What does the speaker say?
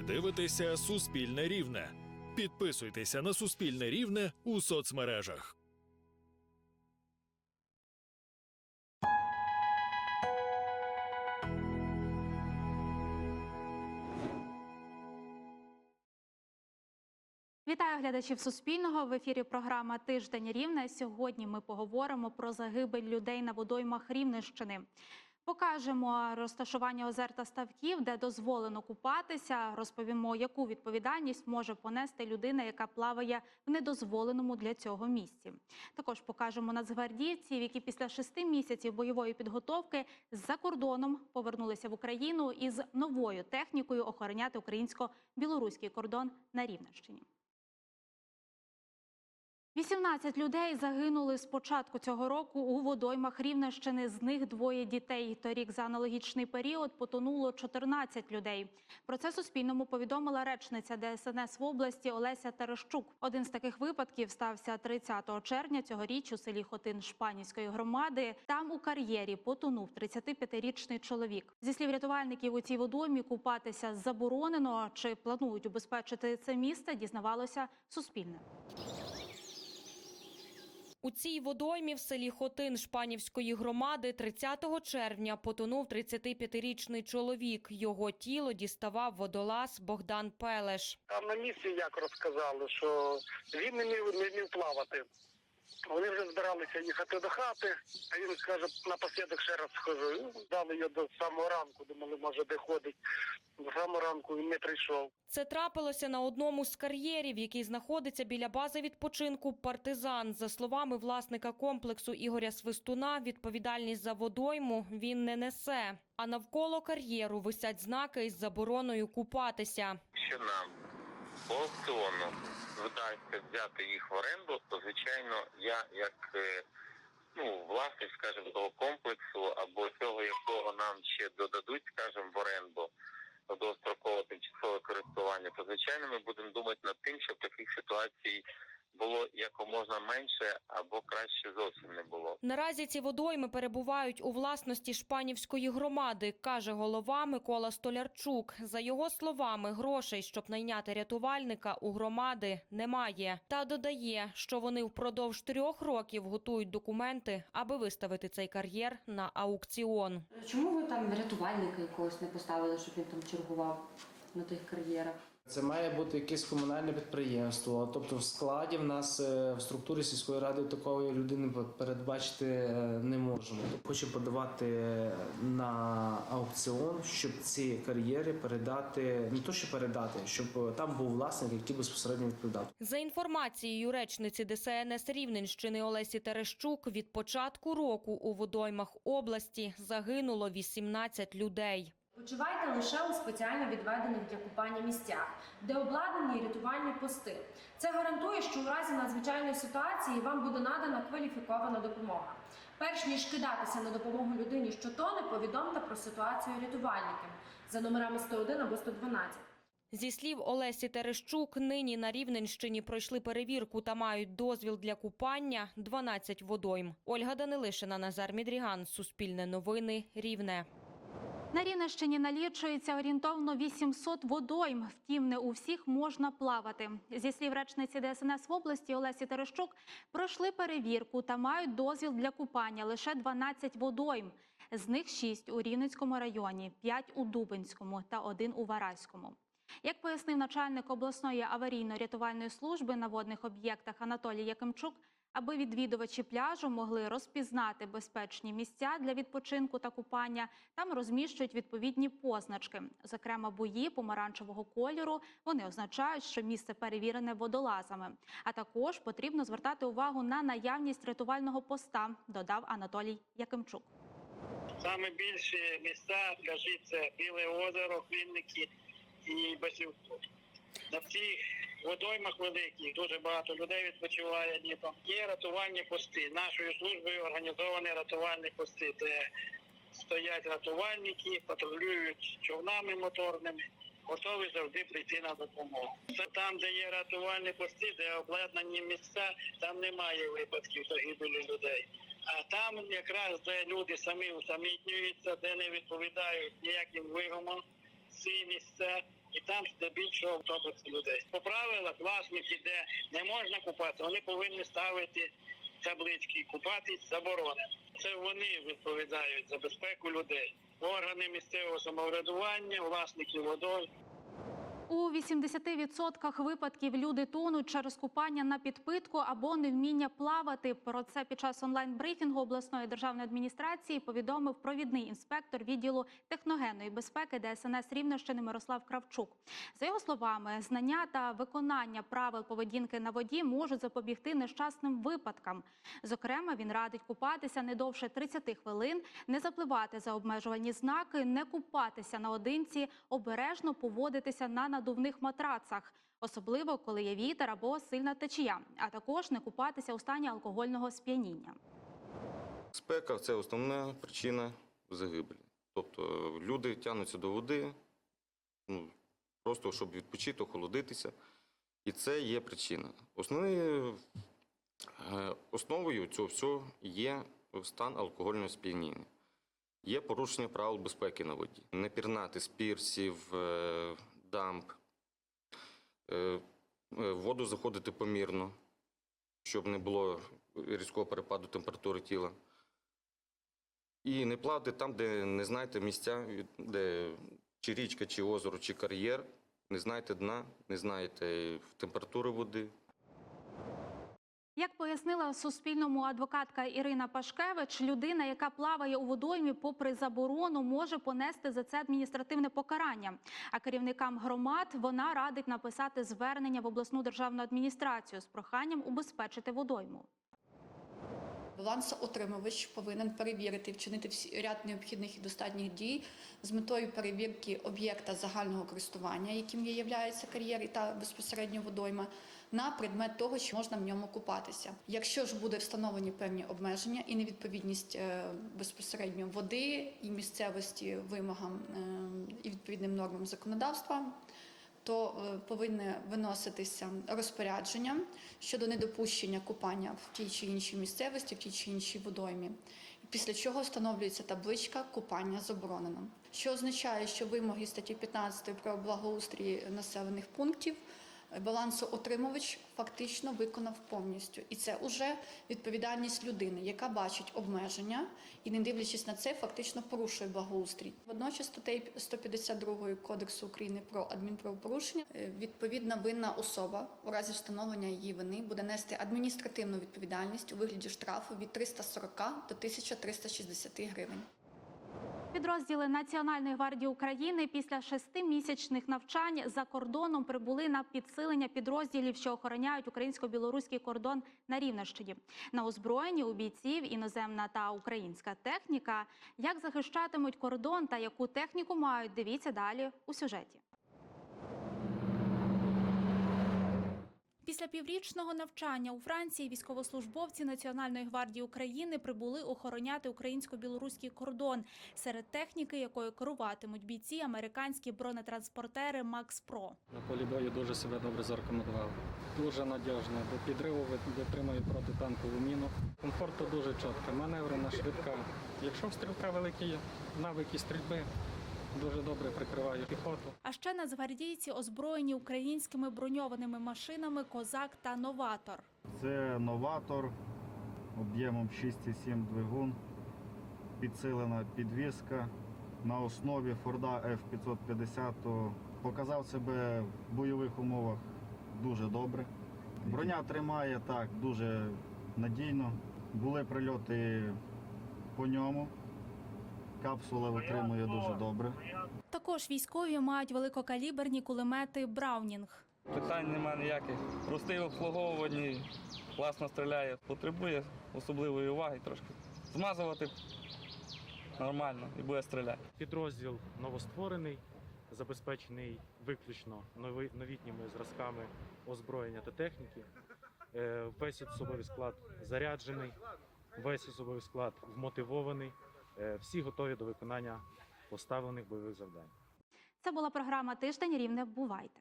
Ви дивитеся Суспільне Рівне. Підписуйтеся на Суспільне Рівне у соцмережах. Вітаю глядачів Суспільного. В ефірі програма Тиждень Рівне. Сьогодні ми поговоримо про загибель людей на водоймах Рівненщини. Покажемо розташування озер та ставків, де дозволено купатися. Розповімо, яку відповідальність може понести людина, яка плаває в недозволеному для цього місці. Також покажемо нацгвардійців, які після шести місяців бойової підготовки з-за кордоном повернулися в Україну із новою технікою охороняти українсько-білоруський кордон на Рівненщині. 18 людей загинули з початку цього року у водоймах Рівненщини. З них двоє дітей. Торік за аналогічний період потонуло 14 людей. Про це Суспільному повідомила речниця ДСНС в області Олеся Терещук. Один з таких випадків стався 30 червня цьогоріч у селі Хотин Шпанівської громади. Там у кар'єрі потонув 35-річний чоловік. Зі слів рятувальників, у цій водоймі купатися заборонено. Чи планують убезпечити це місце? Дізнавалося Суспільне. У цій водоймі в селі Хотин Шпанівської громади 30 червня потонув 35-річний чоловік. Його тіло діставав водолаз Богдан Пелеш. Там на місці як розказали, що він не міг, не міг плавати. Вони вже збиралися їхати до хати, а він каже, напослідок ще раз схожу. Ну, Дали його до самого ранку, думали, може, де ходить. До самого ранку він не прийшов. Це трапилося на одному з кар'єрів, який знаходиться біля бази відпочинку «Партизан». За словами власника комплексу Ігоря Свистуна, відповідальність за водойму він не несе. А навколо кар'єру висять знаки із забороною купатися. Якщо нам по аукціону. Вдасться взяти їх в оренду, то звичайно я як е, ну власник, скажімо, того комплексу або цього, якого нам ще додадуть, скажімо, в оренду достроково тимчасове користування, то звичайно ми будемо думати над тим, щоб таких ситуацій було якомога менше або краще зовсім не було. Наразі ці водойми перебувають у власності Шпанівської громади, каже голова Микола Столярчук. За його словами, грошей, щоб найняти рятувальника, у громади немає. Та додає, що вони впродовж трьох років готують документи, аби виставити цей кар'єр на аукціон. Чому ви там рятувальника якогось не поставили, щоб він там чергував на тих кар'єрах? Це має бути якесь комунальне підприємство. Тобто в складі в нас е, в структурі сільської ради такої людини передбачити е, не можемо. Хочу подавати на аукціон, щоб ці кар'єри передати, не то що передати, щоб там був власник, який безпосередньо відповідав. За інформацією речниці ДСНС Рівненщини Олесі Терещук, від початку року у водоймах області загинуло 18 людей. Почувайте лише у спеціально відведених для купання місцях, де обладнані рятувальні пости. Це гарантує, що у разі надзвичайної ситуації вам буде надана кваліфікована допомога. Перш ніж кидатися на допомогу людині, що тоне, повідомте про ситуацію рятувальникам за номерами 101 або 112. Зі слів Олесі Терещук, нині на Рівненщині пройшли перевірку та мають дозвіл для купання 12 водойм. Ольга Данилишина, Назар Мідріган, Суспільне новини, Рівне. На Рівненщині налічується орієнтовно 800 водойм. Втім, не у всіх можна плавати. Зі слів речниці ДСНС в області Олесі Терещук, пройшли перевірку та мають дозвіл для купання лише 12 водойм. З них 6 у Рівненському районі, 5 у Дубинському та 1 у Вараському. Як пояснив начальник обласної аварійно-рятувальної служби на водних об'єктах Анатолій Якимчук, аби відвідувачі пляжу могли розпізнати безпечні місця для відпочинку та купання, там розміщують відповідні позначки, зокрема бої помаранчевого кольору. Вони означають, що місце перевірене водолазами. А також потрібно звертати увагу на наявність рятувального поста, додав Анатолій Якимчук. Саме більші місця пляжі це Біле озеро, Хвільники і Басівку. На цих водоймах великих дуже багато людей відпочиває літом. Є рятувальні пости. Нашою службою організовані рятувальні пости, де стоять рятувальники, патрулюють човнами моторними, готові завжди прийти на допомогу. Це там, де є рятувальні пости, де обладнані місця, там немає випадків загибелі людей. А там якраз де люди самі усамітнюються, де не відповідають ніяким вимогам ці місця, і там здебільшого автобуси людей. По правилах власники, де не можна купатися, вони повинні ставити таблички купатись заборонено. Це вони відповідають за безпеку людей. Органи місцевого самоврядування, власники водою. У 80% випадків люди тонуть через купання на підпитку або невміння плавати. Про це під час онлайн-брифінгу обласної державної адміністрації повідомив провідний інспектор відділу техногенної безпеки ДСНС Рівненщини Мирослав Кравчук. За його словами, знання та виконання правил поведінки на воді можуть запобігти нещасним випадкам. Зокрема, він радить купатися не довше 30 хвилин, не запливати за обмежувальні знаки, не купатися наодинці, обережно поводитися на надувних матрацах, особливо коли є вітер або сильна течія, а також не купатися у стані алкогольного сп'яніння. Спека це основна причина загибелі. Тобто е, люди тягнуться до води, ну, просто щоб відпочити, охолодитися. І це є причина. Основною е, основою цього всього є стан алкогольного сп'яніння. Є порушення правил безпеки на воді. Не пірнати з пірсів, дамб, е, е, в воду заходити помірно, щоб не було різкого перепаду температури тіла. І не плавати там, де не знаєте місця, де чи річка, чи озеро, чи кар'єр, не знаєте дна, не знаєте температури води. Як пояснила Суспільному адвокатка Ірина Пашкевич, людина, яка плаває у водоймі попри заборону, може понести за це адміністративне покарання. А керівникам громад вона радить написати звернення в обласну державну адміністрацію з проханням убезпечити водойму. Балансоотримувач повинен перевірити вчинити всі ряд необхідних і достатніх дій з метою перевірки об'єкта загального користування, яким є являється кар'єр та безпосередньо водойма, на предмет того, чи можна в ньому купатися. Якщо ж буде встановлені певні обмеження і невідповідність е, безпосередньо води і місцевості вимогам е, і відповідним нормам законодавства, то е, повинне виноситися розпорядження щодо недопущення купання в тій чи іншій місцевості, в тій чи іншій водоймі. Після чого встановлюється табличка купання заборонено, що означає, що вимоги статті 15 про благоустрій населених пунктів балансоотримувач фактично виконав повністю, і це вже відповідальність людини, яка бачить обмеження і, не дивлячись на це, фактично порушує благоустрій. Водночас статтею 152 Кодексу України про адмінправопорушення е, відповідна винна особа у разі встановлення її вини буде нести адміністративну відповідальність у вигляді штрафу від 340 до 1360 гривень. Підрозділи Національної гвардії України після шестимісячних навчань за кордоном прибули на підсилення підрозділів, що охороняють українсько-білоруський кордон на Рівненщині. На озброєнні у бійців іноземна та українська техніка. Як захищатимуть кордон та яку техніку мають, дивіться далі у сюжеті. Після піврічного навчання у Франції військовослужбовці Національної гвардії України прибули охороняти українсько-білоруський кордон. Серед техніки, якою керуватимуть бійці, американські бронетранспортери Макс Про. На полі бою дуже себе добре зарекомендував. Дуже надіжно, до підриву вит- витримує протитанкову міну. Комфорту дуже чітко, маневрена, швидка. Якщо стрілка великі навики стрільби, дуже добре прикриває піхоту. А ще нацгвардійці озброєні українськими броньованими машинами Козак та Новатор. Це новатор об'ємом 6,7 двигун, підсилена підвіска. На основі Форда F550 показав себе в бойових умовах дуже добре. Броня тримає так дуже надійно. Були прильоти по ньому. Капсула витримує дуже добре. Також військові мають великокаліберні кулемети Браунінг. Питань немає ніяких. Простий в обслуговуванні, класно стріляє. Потребує особливої уваги трошки. Змазувати нормально і буде стріляти. Підрозділ новостворений, забезпечений виключно новітніми зразками озброєння та техніки. Е, Весь особовий склад заряджений, весь особовий склад вмотивований. Е, Всі готові до виконання поставлених бойових завдань. Це була програма Тиждень Рівне. Бувайте.